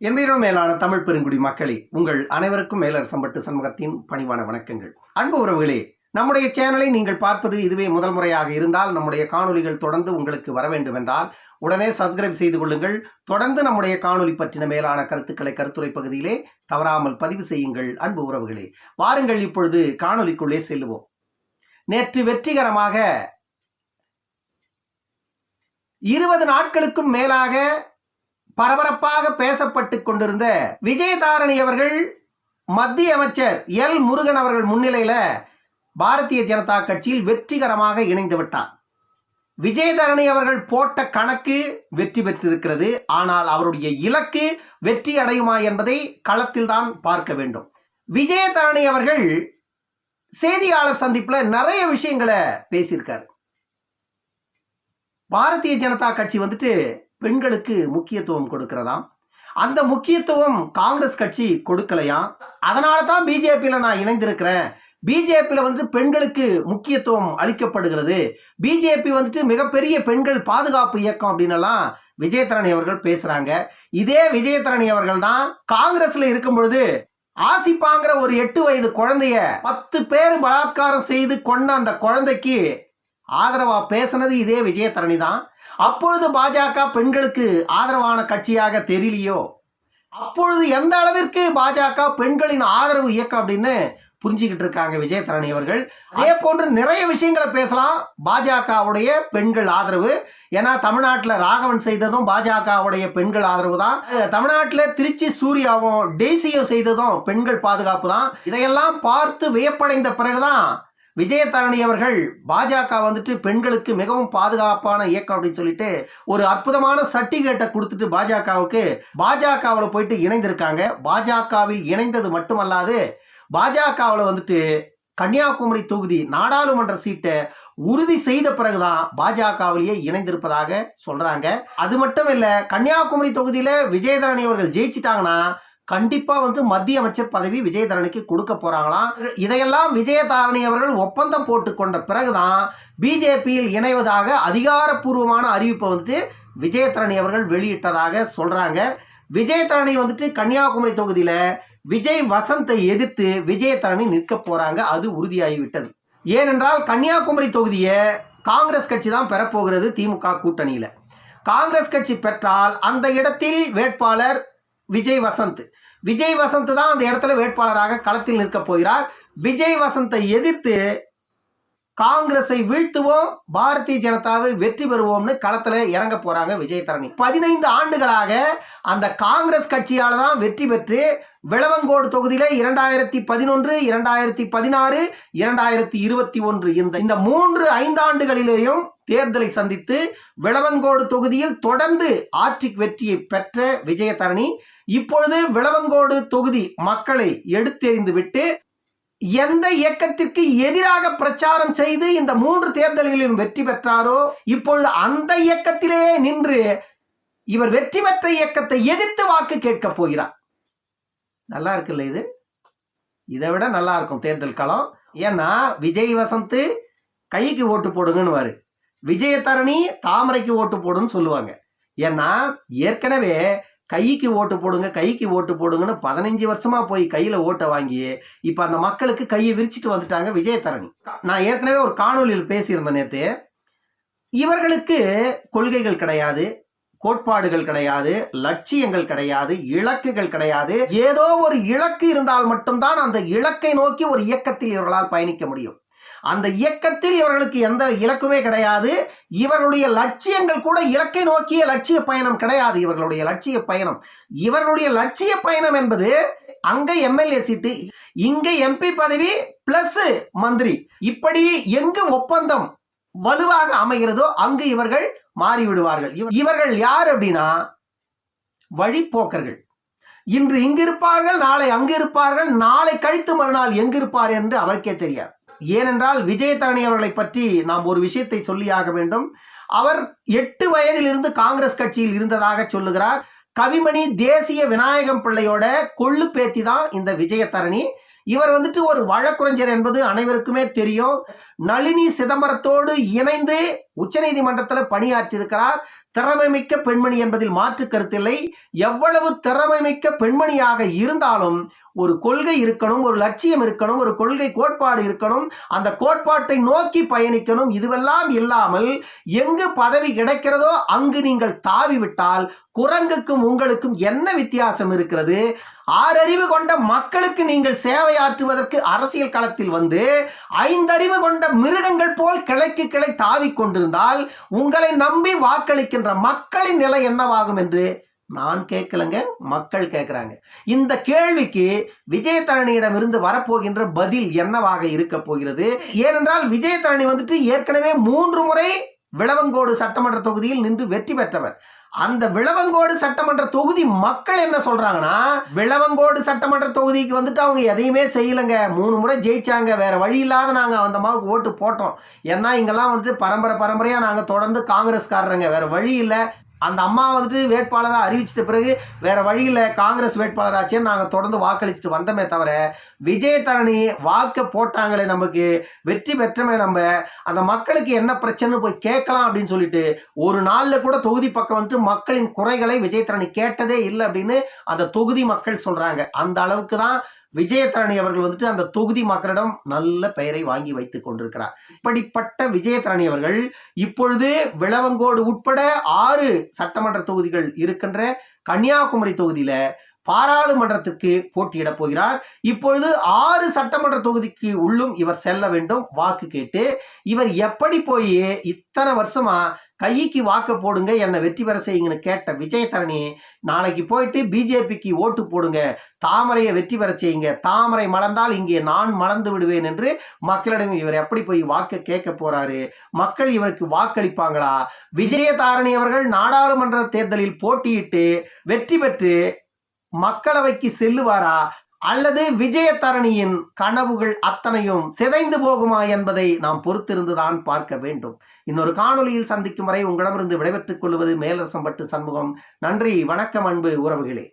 என்பதிலும் மேலான தமிழ் பெருங்குடி மக்களே உங்கள் அனைவருக்கும் மேலர் சம்பட்டு சண்முகத்தின் பணிவான வணக்கங்கள். அன்பு உறவுகளே நம்முடைய சேனலை நீங்கள் பார்ப்பது இதுவே முதல் முறையாக இருந்தால் நம்முடைய காணொலிகள் தொடர்ந்து உங்களுக்கு வர வேண்டும் என்றால் உடனே சப்ஸ்கிரைப் செய்து கொள்ளுங்கள். தொடர்ந்து நம்முடைய காணொலி பற்றின மேலான கருத்துக்களை கருத்துரை பகுதியிலே தவறாமல் பதிவு செய்யுங்கள் அன்பு உறவுகளே. வாருங்கள் இப்பொழுது காணொலிக்குள்ளே செல்லுவோம். நேற்று வெற்றிகரமாக இருபது நாட்களுக்கும் மேலாக பரபரப்பாக பேசப்பட்டு கொண்டிருந்த விஜயதாரணி அவர்கள் மத்திய அமைச்சர் எல் முருகன் அவர்கள் முன்னிலையில் பாரதிய ஜனதா கட்சியில் வெற்றிகரமாக இணைந்து விட்டார். விஜயதரணி அவர்கள் போட்ட கணக்கு வெற்றி பெற்றிருக்கிறது. ஆனால் அவருடைய இலக்கு வெற்றி அடையுமா என்பதை களத்தில் தான் பார்க்க வேண்டும். விஜயதரணி அவர்கள் செய்தியாளர் சந்திப்பில் நிறைய விஷயங்களை பேசியிருக்கார். பாரதிய ஜனதா கட்சி வந்துட்டு பெண்களுக்கு முக்கியத்துவம் கொடுக்கிறதாம் அந்த முக்கியத்துவம் காங்கிரஸ் கட்சி கொடுக்கலையாம் அதனால தான் பிஜேபியில் நான் இணைந்திருக்கிறேன். பிஜேபியில் வந்துட்டு பெண்களுக்கு முக்கியத்துவம் அளிக்கப்படுகிறது. பிஜேபி வந்துட்டு மிகப்பெரிய பெண்கள் பாதுகாப்பு இயக்கம் அப்படின்னலாம் விஜயதரணி அவர்கள் பேசுகிறாங்க இதே விஜயதரணி அவர்கள் தான் காங்கிரஸில் இருக்கும் பொழுது ஆசிப்பாங்கிற ஒரு எட்டு வயது குழந்தைய பத்து பேர் பலாத்காரம் செய்து கொண்ட அந்த குழந்தைக்கு ஆதரவாக பேசுனது இதே விஜயதரணி தான் அப்பொழுது பாஜக பெண்களுக்கு ஆதரவான கட்சியாக தெரியலையோ? அப்பொழுது எந்த அளவிற்கு பாஜக பெண்களின் ஆதரவு இயக்கம் அப்படின்னு புரிஞ்சுக்கிட்டு இருக்காங்க விஜயதரணி அவர்கள்? அதே போன்று நிறைய விஷயங்களை பேசலாம். பாஜகவுடைய பெண்கள் ஆதரவு. ஏன்னா தமிழ்நாட்டில் ராகவன் செய்ததும் பாஜகவுடைய பெண்கள் ஆதரவு தான். தமிழ்நாட்டில் திருச்சி சூர்யாவும் டெய்சியும் செய்ததும் பெண்கள் பாதுகாப்பு தான். இதையெல்லாம் பார்த்து வியப்படைந்த பிறகுதான் விஜயதாரணி அவர்கள் பாஜக வந்துட்டு பெண்களுக்கு மிகவும் பாதுகாப்பான இயக்கம் அப்படின்னு சொல்லிட்டு ஒரு அற்புதமான சர்டிபிகேட்டை கொடுத்துட்டு பாஜகவுக்கு பாஜகவில் போயிட்டு இணைந்திருக்காங்க. பாஜகவில் இணைந்தது மட்டுமல்லாது பாஜகவில் வந்துட்டு கன்னியாகுமரி தொகுதி நாடாளுமன்ற சீட்டை உறுதி செய்த பிறகுதான் பாஜகவிலேயே இணைந்திருப்பதாக சொல்றாங்க. அது மட்டும் இல்ல கன்னியாகுமரி தொகுதியில விஜயதரணி அவர்கள் ஜெயிச்சிட்டாங்கன்னா கண்டிப்பா வந்து மத்திய அமைச்சர் பதவி விஜயதரணிக்கு கொடுக்க போறாங்களாம் இதையெல்லாம் விஜயதாரணி அவர்கள் ஒப்பந்தம் போட்டுக்கொண்ட பிறகுதான் பிஜேபியில் இணைவதாக அதிகாரப்பூர்வமான அறிவிப்பை வந்துட்டு விஜயதரணி அவர்கள் வெளியிட்டதாக சொல்றாங்க. விஜயதரணி வந்துட்டு கன்னியாகுமரி தொகுதியில விஜய் வசந்தை எதிர்த்து விஜயதரணி நிற்க போறாங்க. அது உறுதியாகிவிட்டது. ஏனென்றால் கன்னியாகுமரி தொகுதியை காங்கிரஸ் கட்சி தான் பெறப்போகிறது திமுக கூட்டணியில. காங்கிரஸ் கட்சி பெற்றால் அந்த இடத்தில் வேட்பாளர் விஜய் வசந்த். விஜய் வசந்த் தான் அந்த இடத்துல வேட்பாளராக களத்தில் நிற்க போகிறார். விஜய் வசந்தை எதிர்த்து காங்கிரஸை வீழ்த்துவோம் பாரதிய ஜனதாவை வெற்றி பெறுவோம்னு களத்தில் இறங்க போறாங்க விஜய் தரணி. பதினைந்து ஆண்டுகளாக அந்த காங்கிரஸ் கட்சியால் தான் வெற்றி பெற்று விளவங்கோடு தொகுதியில் இரண்டாயிரத்தி பதினொன்று இரண்டாயிரத்தி பதினாறு இரண்டாயிரத்தி இருபத்தி ஒன்று இந்த இந்த மூன்று ஐந்தாண்டுகளிலேயும் தேர்தலை சந்தித்து விளவங்கோடு தொகுதியில் தொடர்ந்து ஆட்சி வெற்றியை பெற்ற விஜயதரணி இப்பொழுது விளவங்கோடு தொகுதி மக்களை எடுத்தெறிந்து விட்டு எந்த இயக்கத்திற்கு எதிராக பிரச்சாரம் செய்து இந்த மூன்று தேர்தல்களிலும் வெற்றி பெற்றாரோ இப்பொழுது அந்த இயக்கத்திலேயே நின்று இவர் வெற்றி பெற்ற இயக்கத்தை எதிர்த்து வாக்கு கேட்க போகிறார். நல்லா இருக்குல்ல இது? இதை விட நல்லா இருக்கும் தேர்தல் களம். ஏன்னா விஜய் வசந்த் கைக்கு ஓட்டு போடுங்கன்னு விஜயதரணி தாமரைக்கு ஓட்டு போடுன்னு சொல்லுவாங்க. ஏன்னா ஏற்கனவே கைக்கு ஓட்டு போடுங்க கைக்கு ஓட்டு போடுங்கன்னு பதினஞ்சு வருஷமா போய் கையில ஓட்டை வாங்கி இப்ப அந்த மக்களுக்கு கையை விரிச்சிட்டு வந்துட்டாங்க விஜயதரணி நான் ஏற்கனவே ஒரு காணொலியில் பேசியிருந்தேன் நேத்து. இவர்களுக்கு கொள்கைகள் கிடையாது கோட்பாடுகள் கிடையாது லட்சியங்கள் கிடையாது இலக்குகள் கிடையாது. ஏதோ ஒரு இலக்கு இருந்தால் மட்டும்தான் அந்த இலக்கை நோக்கி ஒரு இயக்கத்தில் இவர்களால் பயணிக்க முடியும். அந்த இயக்கத்தில் இவர்களுக்கு எந்த இலக்குமே கிடையாது. இவர்களுடைய லட்சியங்கள் கூட இலக்கை நோக்கிய லட்சிய பயணம் கிடையாது. இவர்களுடைய லட்சிய பயணம். இவர்களுடைய லட்சிய பயணம் என்பது அங்க எம்எல்ஏ சீட்டு இங்க எம்பி பதவி பிளஸ் மந்திரி. இப்படி எங்கு ஒப்பந்தம் வலுவாக அமைகிறதோ அங்கு இவர்கள் மாறிவிடுவார்கள். இவர்கள் யார் அப்படின்னா வழிப்போக்கர்கள். இன்று இங்கு இருப்பார்கள் நாளை அங்கு இருப்பார்கள் நாளை கழித்து மறுநாள் எங்கு இருப்பார் என்று அவருக்கே தெரியாது. ஏனென்றால் விஜயதரணி அவர்களை பற்றி நாம் ஒரு விஷயத்தை சொல்லியாக வேண்டும். அவர் எட்டு வயதிலிருந்து காங்கிரஸ் கட்சியில் இருந்ததாக சொல்லுகிறார். கவிமணி தேசிய விநாயகம் பிள்ளையோட கொள்ளு பேத்தி தான் இந்த விஜயதரணி இவர் வந்துட்டு ஒரு வழக்குரைஞர் என்பது அனைவருக்குமே தெரியும். நளினி சிதம்பரத்தோடு இணைந்து உச்சநீதிமன்றத்தில் பணியாற்றியிருக்கிறார். திறமை மிக்க பெண்மணி என்பதில் மாற்று கருத்தில்லை. எவ்வளவு திறமைமிக்க பெண்மணியாக இருந்தாலும் ஒரு கொள்கை இருக்கணும் ஒரு லட்சியம் இருக்கணும் ஒரு கொள்கை கோட்பாடு இருக்கணும் அந்த கோட்பாட்டை நோக்கி பயணிக்கணும் இதுவெல்லாம் இல்லாமல் எங்கு பதவி கிடைக்கிறதோ அங்கு நீங்கள் தாவி விட்டால் குரங்குக்கும் உங்களுக்கும் என்ன வித்தியாசம் இருக்கிறது? ஆறறிவு கொண்ட மக்களுக்கு நீங்கள் சேவையாற்றுவதற்கு அரசியல் களத்தில் வந்து ஐந்தறிவு கொண்ட மிருகங்கள் போல் கிளைக்கு கிளை தாவி கொண்டிருந்தால் உங்களை நம்பி வாக்களிக்கின்ற மக்களின் நிலை என்னவாகும் என்று நான் கேட்கலங்க மக்கள் கேட்குறாங்க. இந்த கேள்விக்கு விஜயதரணியிடமிருந்து வரப்போகின்ற பதில் என்னவாக இருக்க போகிறது? ஏனென்றால் விஜயதரணி வந்துட்டு ஏற்கனவே மூன்று முறை விளவங்கோடு சட்டமன்ற தொகுதியில் நின்று வெற்றி பெற்றவர். அந்த விளவங்கோடு சட்டமன்ற தொகுதி மக்கள் என்ன சொல்றாங்கன்னா விளவங்கோடு சட்டமன்ற தொகுதிக்கு வந்துட்டு அவங்க எதையுமே செய்யலைங்க. மூணு முறை ஜெயிச்சாங்க. வேற வழி இல்லாத நாங்க அந்த அம்மாவுக்கு ஓட்டு போட்டோம். ஏன்னா இங்கெல்லாம் வந்துட்டு பரம்பரை பரம்பரையா நாங்க தொடர்ந்து காங்கிரஸ்காரங்க வேற வழி இல்லை. அந்த அம்மா வந்துட்டு வேட்பாளராக அறிவிச்சிட்ட பிறகு வேற வழியில் காங்கிரஸ் வேட்பாளராச்சேன்னு நாங்கள் தொடர்ந்து வாக்களிச்சுட்டு வந்தோமே தவிர விஜயதரணி வாக்க போட்டாங்களே நமக்கு வெற்றி பெற்றமே நம்ம அந்த மக்களுக்கு என்ன பிரச்சனை போய் கேட்கலாம் அப்படின்னு சொல்லிட்டு ஒரு நாளில் கூட தொகுதி பக்கம் வந்துட்டு மக்களின் குறைகளை விஜயதரணி கேட்டதே இல்லை அப்படின்னு அந்த தொகுதி மக்கள் சொல்கிறாங்க அந்த அளவுக்கு தான் விஜயதரணி அவர்கள் வந்துட்டு அந்த தொகுதி மக்களிடம் நல்ல பெயரை வாங்கி வைத்துக் கொண்டிருக்கிறார். இப்படிப்பட்ட விஜயதரணி அவர்கள் இப்பொழுது விளவங்கோடு உட்பட ஆறு சட்டமன்ற தொகுதிகள் இருக்கின்ற கன்னியாகுமரி தொகுதியில பாராளுமன்றத்திற்கு போட்டியிடப் போகிறார். இப்பொழுது ஆறு சட்டமன்ற தொகுதிக்கு உள்ளும் இவர் செல்ல வேண்டும். வாக்கு கேட்டு இவர் எப்படி போய் இத்தனை வருஷமா கைக்கு வாக்கு போடுங்க என்னை வெற்றி பெற செய்யுங்கன்னு கேட்ட விஜயதரணி நாளைக்கு போயிட்டு பிஜேபிக்கு ஓட்டு போடுங்க தாமரையை வெற்றி பெற செய்யுங்க தாமரை மலர்ந்தால் இங்கே நான் மலர்ந்து விடுவேன் என்று மக்களிடம் இவர் எப்படி போய் வாக்கு கேட்க போறாரு? மக்கள் இவருக்கு வாக்களிப்பாங்களா? விஜயதாரணி அவர்கள் நாடாளுமன்ற தேர்தலில் போட்டியிட்டு வெற்றி பெற்று மக்களவைக்கு செல்லுவாரா? அல்லது விஜயதரணியின் கனவுகள் அத்தனையும் சிதைந்து போகுமா என்பதை நாம் பொறுத்திருந்துதான் பார்க்க வேண்டும். இன்னொரு காணொலியில் சந்திக்கும் வரை உங்களிடமிருந்து விடைபெற்றுக் கொள்வது மேலரசம்பட்டு சண்முகம். நன்றி வணக்கம் அன்பு உறவுகளே.